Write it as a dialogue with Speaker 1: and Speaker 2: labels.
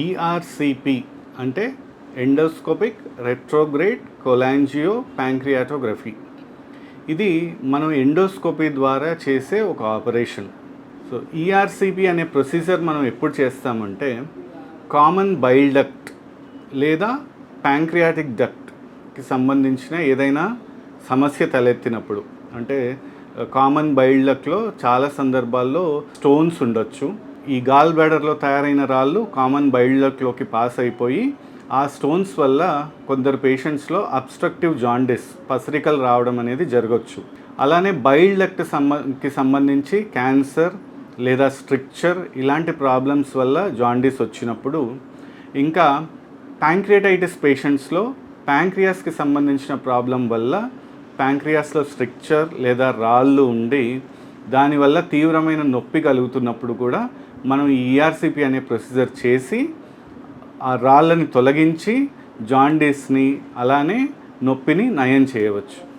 Speaker 1: ERCP అంటే endoscopic retrograde కొలాంజియో pancreatography. ఇది మనం ఎండోస్కోపీ ద్వారా చేసే ఒక ఆపరేషన్. సో ఈఆర్సిపి అనే ప్రొసీజర్ మనం ఎప్పుడు చేస్తామంటే కామన్ బైల్ డక్ట్ లేదా ప్యాంక్రియాటిక్ డక్ట్కి సంబంధించిన ఏదైనా సమస్య తలెత్తినప్పుడు అంటే కామన్ బైల్ డక్ట్లో చాలా సందర్భాల్లో స్టోన్స్ ఉండొచ్చు. ఈ గాల్ బ్యాడర్లో తయారైన రాళ్ళు కామన్ బైల్డ్లోకి పాస్ అయిపోయి ఆ స్టోన్స్ వల్ల కొందరు పేషెంట్స్లో అబ్స్ట్రక్టివ్ జాండిస్ పసరికలు రావడం అనేది జరగవచ్చు అలానే బైల్ డక్ట్ సంబంధకి సంబంధించి క్యాన్సర్ లేదా స్ట్రిక్చర్ ఇలాంటి ప్రాబ్లమ్స్ వల్ల జాండీస్ వచ్చినప్పుడు ఇంకా ప్యాంక్రియాటైటిస్ పేషెంట్స్లో ప్యాంక్రియాస్కి సంబంధించిన ప్రాబ్లం వల్ల ప్యాంక్రియాస్లో స్ట్రిక్చర్ లేదా రాళ్ళు ఉండి దానివల్ల తీవ్రమైన నొప్పి కలుగుతున్నప్పుడు కూడా మనం ఈ ఈఆర్సిపి అనే ప్రొసీజర్ చేసి ఆ రాళ్ళని తొలగించి జాండీస్ని అలానే నొప్పిని నయం చేయవచ్చు.